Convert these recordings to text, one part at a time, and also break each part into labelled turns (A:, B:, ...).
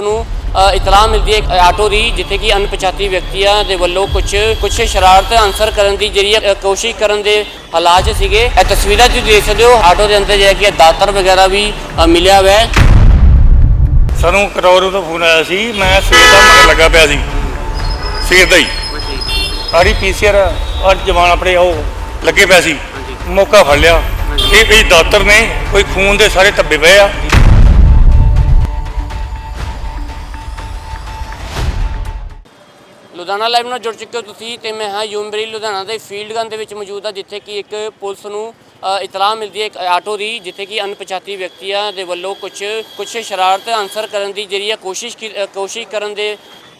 A: ਨੂੰ ਅ, ਇਤਲਾਹ ਮਿਲਦੀ ਹੈ ਇੱਕ ਆਟੋ ਦੀ ਜਿੱਥੇ ਕਿ ਅਣਪਛਾਤੀ ਵਿਅਕਤੀਆਂ ਦੇ ਵੱਲੋਂ ਕੁਝ ਕੁਝ ਸ਼ਰਾਰਤ ਅਨਸਰ ਕਰਨ ਦੀ ਜਿਹੜੀ ਕੋਸ਼ਿਸ਼ ਕਰਨ ਦੇ ਹਾਲਾਤ ਸੀਗੇ। ਇਹ ਤਸਵੀਰਾਂ ਤੁਸੀਂ ਦੇਖ ਸਕਦੇ ਹੋ। ਆਟੋ ਦੇ ਅੰਦਰ ਜਿਹੜਾ ਕਿ ਦਾਤਰ ਵਗੈਰਾ ਵੀ ਮਿਲਿਆ ਹੋਇਆ ਹੈ।
B: ਸਾਨੂੰ ਕਰੋਰੂ ਤੋਂ ਫੋਨ ਆਇਆ ਸੀ। ਮੈਂ ਸਵੇਰ ਦਾ ਮਗਰ ਲੱਗਾ ਪਿਆ ਸੀ। ਸਵੇਰ ਦਾ ਹੀ। ਸਾਰੀ ਪੀਸੀਆਰ ਔਰ ਜਵਾਨ ਆਪਣੇ ਉਹ ਲੱਗੇ ਪਿਆ ਸੀ। ਮੌਕਾ ਫੜ ਲਿਆ। ਇਹ ਇਹ ਦਾਤਰ ਨੇ ਕੋਈ ਖੂਨ ਦੇ ਸਾਰੇ ਧੱਬੇ ਪਏ ਆ।
A: ਲੁਧਿਆਣਾ ਲਾਈਵ ਨਾਲ ਜੁੜ ਚੁੱਕੇ ਹੋ ਤੁਸੀਂ ਤੇ ਮੈਂ ਹਾਂ ਯੂਮਬਰੀ ਲੁਧਿਆਣਾ ਦੇ ਫੀਲਡ ਗਨ ਦੇ ਵਿੱਚ ਮੌਜੂਦ ਹਾਂ, ਜਿੱਥੇ ਕਿ ਇੱਕ ਪੁਲਿਸ ਨੂੰ ਇਤਲਾਹ ਮਿਲਦੀ ਹੈ ਇੱਕ ਆਟੋ ਦੀ, ਜਿੱਥੇ ਕਿ ਅਣਪਛਾਤੀ ਵਿਅਕਤੀਆਂ ਦੇ ਵੱਲੋਂ ਕੁਝ ਕੁਝ ਸ਼ਰਾਰਤ ਅਨਸਰ ਕਰਨ ਦੀ ਜਿਹੜੀ ਹੈ ਕੋਸ਼ਿਸ਼ ਕੀ- ਕੋਸ਼ਿਸ਼ ਕਰਨ ਦੇ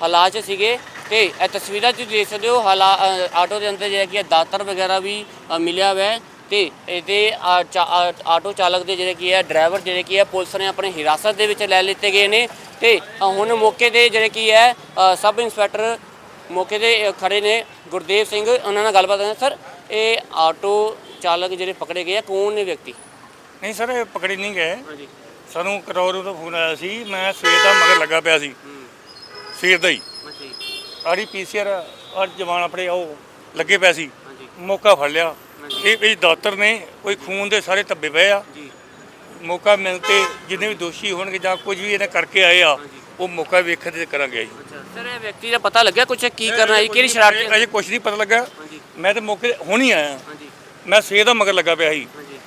A: ਹਾਲਾਤ ਸੀਗੇ। ਤੇ ਇਹ ਤਸਵੀਰਾਂ ਤੁਸੀਂ ਦੇਖ ਸਕਦੇ ਹੋ, ਹਾਲਾ ਆਟੋ ਦੇ ਅੰਦਰ ਜਿਹੜਾ ਕਿ ਦਾਤਰ ਵਗੈਰਾ ਵੀ ਮਿਲਿਆ ਹੋਇਆ ਹੈ। ਤੇ ਇਹਦੇ ਆ- ਚਾ- ਆਟੋ ਚਾਲਕ ਦੇ ਜਿਹੜੇ ਕੀ ਹੈ ਡਰਾਈਵਰ ਜਿਹੜੇ ਕੀ ਹੈ ਪੁਲਿਸ ਨੇ ਆਪਣੇ ਹਿਰਾਸਤ ਦੇ ਵਿੱਚ ਲੈ ਲਿੱਤੇ ਗਏ ਨੇ। ਤੇ ਹੁਣ ਮੌਕੇ ਤੇ ਜਿਹੜੇ ਕੀ ਹੈ ਸਬ ਇੰਸਪੈਕਟਰ ਮੌਕੇ ਤੇ ਖੜੇ ਨੇ ਗੁਰਦੇਵ ਸਿੰਘ ਉਹਨਾਂ ਨਾਲ ਗੱਲਬਾਤ ਕਰਦੇ ਸਰ ਇਹ ਆਟੋ ਚਾਲਕ ਜਿਹੜੇ ਪਕੜੇ ਗਏ ਆ ਕੌਣ ਨੇ ਵਿਅਕਤੀ?
B: ਨਹੀਂ ਸਰ ਇਹ ਪਕੜੇ ਨਹੀਂ ਗਏ।
A: ਹਾਂਜੀ।
B: ਸਾਨੂੰ ਕਰੋਰੂ ਤੋਂ ਫੋਨ ਆਇਆ ਸੀ ਮੈਂ ਸਵੇਰ ਦਾ ਮਗਰ ਲੱਗਾ ਪਿਆ ਸੀ। ਸਵੇਰ ਦਾ ਹੀ। ਸਾਰੀ ਪੀਸੀਆਰ ਔਰ ਜਵਾਨ ਆਪਣੇ ਉਹ ਲੱਗੇ ਪਿਆ ਸੀ। ਮੌਕਾ ਫੜ ਲਿਆ। ਇਹ ਇਹ ਦਾਤਰ ਨੇ ਕੋਈ ਖੂਨ ਦੇ ਸਾਰੇ ਧੱਬੇ ਪਏ ਆ। ਮੌਕਾ ਮਿਲ ਤੇ ਜਿੰਨੇ ਵੀ ਦੋਸ਼ੀ ਹੋਣਗੇ ਜਾਂ ਕੁਝ ਵੀ ਇਹਨੇ ਕਰਕੇ ਆਏ ਆ ਉਹ ਮੌਕਾ ਵੇਖਣ ਤੇ ਕਰਾਂਗੇ ਜੀ
A: ਸਰ ਇਹ ਵਿਅਕਤੀ ਦਾ ਪਤਾ ਲੱਗਿਆ ਕੁਝ ਕੀ ਕਰਨਾ ਹੈ? ਕਿਹੜੀ ਸ਼ਰਾਰਤ
B: ਅਜੇ ਕੁਝ ਨਹੀਂ ਪਤਾ ਲੱਗਾ ਮੈਂ ਤੇ ਮੌਕੇ ਹੁਣ ਹੀ ਆਇਆ।
A: ਹਾਂਜੀ।
B: ਮੈਂ ਸਵੇਰ ਦਾ ਮਗਰ ਲੱਗਾ ਪਿਆ ਸੀ।
A: ਹਾਂਜੀ।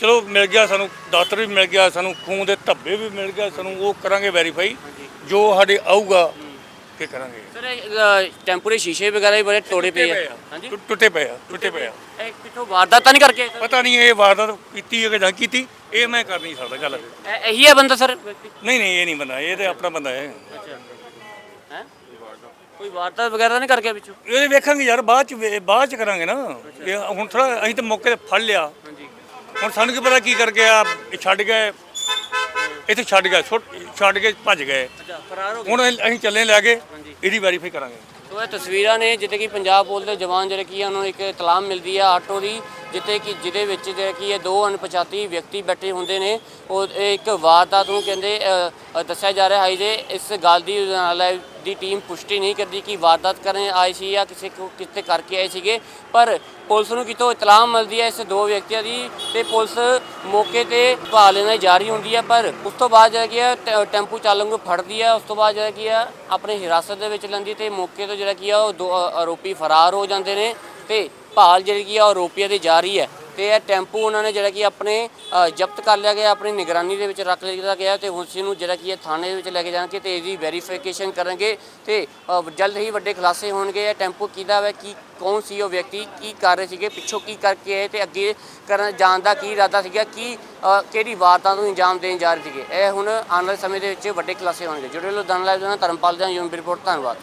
B: ਚਲੋ ਮਿਲ ਗਿਆ ਸਾਨੂੰ ਦਾਤਰ ਵੀ ਮਿਲ ਗਿਆ ਸਾਨੂੰ ਖੂਨ ਦੇ ਧੱਬੇ ਵੀ ਮਿਲ ਗਿਆ ਸਾਨੂੰ ਉਹ ਕਰਾਂਗੇ ਵੈਰੀਫਾਈ ਜੋ ਸਾਡੇ ਆਊਗਾ ਫੇਰ ਕਰਾਂਗੇ।
A: ਸਰ ਇਹ ਟੈਂਪੂ ਦੇ ਸ਼ੀਸ਼ੇ ਵਗੈਰਾ ਵੀ ਬੜੇ ਤੋੜੇ ਪਏ ਆ। ਹਾਂਜੀ।
B: ਟੁੱਟ- ਪਏ ਆ ਟੁੱਟੇ ਪਏ ਆ।
A: ਇਹ ਕਿੱਥੋਂ ਵਾਰਦਾਤ ਤਾਂ ਨਹੀਂ ਕਰਕੇ?
B: ਪਤਾ ਨਹੀਂ ਇਹ ਵਾਰਦਾਤ ਕੀਤੀ ਹੈ ਕਿ ਜਾਂ ਕੀਤੀ ਇਹ ਮੈਂ ਕਰ ਨਹੀਂ ਸਕਦਾ ਗੱਲ।
A: ਇਹ- ਇਹੀ ਹੈ ਬੰਦਾ ਸਰ?
B: ਨਹੀਂ ਨਹੀਂ ਇਹ ਨਹੀਂ ਬੰਦਾ ਇਹ ਤੇ ਆਪਣਾ ਬੰਦਾ ਹੈ।
A: ਹੈ? ਕੋਈ ਵਾਰਦਾਤ ਵਗੈਰਾ ਨਹੀਂ ਕਰਕੇ ਪਿੱਛੋਂ?
B: ਇਹ ਵੇਖਾਂਗੇ ਯਾਰ ਬਾਅਦ ਚ ਵੇ- ਬਾਅਦ ਚ ਕਰਾਂਗੇ ਨਾ। ਇਹ ਹੁਣ ਥੋੜਾ ਅਸੀਂ ਤਾਂ ਮੌਕੇ ਤੇ ਫੜ ਲਿਆ।
A: ਹਾਂਜੀ।
B: ਹੁਣ ਸਾਨੂੰ ਕੀ ਪਤਾ ਕੀ ਕਰ ਗਿਆ ਇਹ ਛੱਡ ਗਏ। ਇੱਥੇ ਛੱਡ ਗਏ ਛੱਡ ਕੇ ਭੱਜ ਗਏ।
A: ਅੱਛਾ ਫਰਾਰ ਹੋ ਗਏ।
B: ਹੁਣ ਅਸੀਂ ਚੱਲੇ ਲੈ ਕੇ। ਇਹਦੀ ਵੈਰੀਫਾਈ ਕਰਾਂਗੇ।
A: ਸੋ ਇਹ ਤਸਵੀਰਾਂ ਨੇ ਜਿੱਥੇ ਕਿ ਪੰਜਾਬ ਪੁਲਿਸ ਦੇ ਜਵਾਨ ਜਿਹੜੇ ਕੀ ਆ, ਉਹਨਾਂ ਨੂੰ ਇੱਕ ਇਤਲਾਹ ਮਿਲਦੀ ਆ ਆਟੋ ਦੀ ਜਿੱਥੇ ਕਿ ਜਿਹਦੇ ਵਿੱਚ ਜਿਹੜੇ ਕੀ ਇਹ ਦੋ ਅਣਪਛਾਤੀ ਵਿਅਕਤੀ ਬੈਠੇ ਹੁੰਦੇ ਨੇ। ਉਹ ਇਹ ਇੱਕ ਵਾਰਦਾਤ ਨੂੰ ਕਹਿੰਦੇ ਅ, ਅ, ਦੱਸਿਆ ਜਾ ਰਿਹਾ ਹੈ ਜੇ ਇਸ ਗੱਲ ਦੀ ਲਾਈਵ ਦੀ ਟੀਮ ਪੁਸ਼ਟੀ ਨਹੀਂ ਕਰਦੀ ਕਿ ਵਾਰਦਾਤ ਕਰਨ ਆਏ ਸੀ ਜਾਂ ਕਿਸੇ ਕੋ ਕਿਤੇ ਕਰਕੇ ਆਏ ਸੀਗੇ। ਪਰ ਪੁਲਿਸ ਨੂੰ ਕਿਤੋਂ ਇਤਲਾਹ ਮਿਲਦੀ ਹੈ ਇਸ ਦੋ ਵਿਅਕਤੀਆਂ ਦੀ ਤੇ ਪੁਲਿਸ ਮੌਕੇ ਤੇ ਭਾਲ ਲੈਣਾ ਜਾਰੀ ਹੁੰਦੀ ਹੈ। ਪਰ ਉਸ ਤੋਂ ਬਾਅਦ ਜਿਹੜਾ ਕੀ ਹੈ, ਟੈ- ਟੈਂਪੂ ਚਾਲਕ ਨੂੰ ਫੜਦੀ ਹੈ। ਉਸ ਤੋਂ ਬਾਅਦ ਜਿਹੜਾ ਕੀ ਹੈ, ਆਪਣੇ ਹਿਰਾਸਤ ਦੇ ਵਿੱਚ ਲੈਂਦੀ ਤੇ ਮੌਕੇ ਤੋਂ ਜਿਹੜਾ ਕੀ ਆ ਉਹ ਦੋ ਆਰੋਪੀ ਫਰਾਰ ਹੋ ਜਾਂਦੇ ਨੇ ਤੇ ਭਾਲ ਜਿਹੜੀ ਕੀ ਆ ਉਹ ਆਰੋਪੀਆਂ ਦੀ ਜਾਰੀ ਹੈ। ਤੇ ਇਹ ਟੈਂਪੂ ਉਹਨਾਂ ਨੇ ਜਿਹੜਾ ਕਿ ਆਪਣੇ ਜ਼ਬਤ ਕਰ ਲਿਆ ਗਿਆ, ਆਪਣੀ ਨਿਗਰਾਨੀ ਦੇ ਵਿੱਚ ਰੱਖ ਲਿਆ ਗਿਆ ਤੇ ਉਸ ਨੂੰ ਜਿਹੜਾ ਕਿ ਇਹ ਥਾਣੇ ਦੇ ਵਿੱਚ ਲੈ ਕੇ ਜਾਣਗੇ ਤੇ ਇਹਦੀ ਵੈਰੀਫਿਕੇਸ਼ਨ ਕਰਨਗੇ ਤੇ ਜਲਦ ਹੀ ਵੱਡੇ ਖੁਲਾਸੇ ਹੋਣਗੇ। ਇਹ ਟੈਂਪੂ ਕਿਹਦਾ ਹੈ ਕੀ, ਕੌਣ ਸੀ ਉਹ ਵਿਅਕਤੀ, ਕੀ ਕਰ ਰਹੇ ਸੀਗੇ, ਪਿੱਛੋਂ ਕੀ ਕਰਕੇ ਆਏ ਤੇ ਅੱਗੇ ਕਰਨ, ਜਾਣ ਦਾ ਕੀ ਇਰਾਦਾ ਸੀਗਾ, ਕੀ ਕਿਹੜੀ ਵਾਰਦਾਤ ਨੂੰ ਅੰਜਾਮ ਦੇਣ ਜਾ ਰਹੇ ਸੀਗੇ। ਇਹ ਹੁਣ ਆਉਣ ਵਾਲੇ ਸਮੇਂ ਦੇ ਵਿੱਚ ਵੱਡੇ ਖੁਲਾਸੇ ਹੋਣਗੇ। ਜੁੜੇ ਲੁਧਿਆਣਾ ਲਾਈਵ ਦੇ ਨਾਲ, ਧਰਮਪਾਲ ਦਾ ਯੂਮ ਰਿਪੋਰਟ, ਧੰਨਵਾਦ।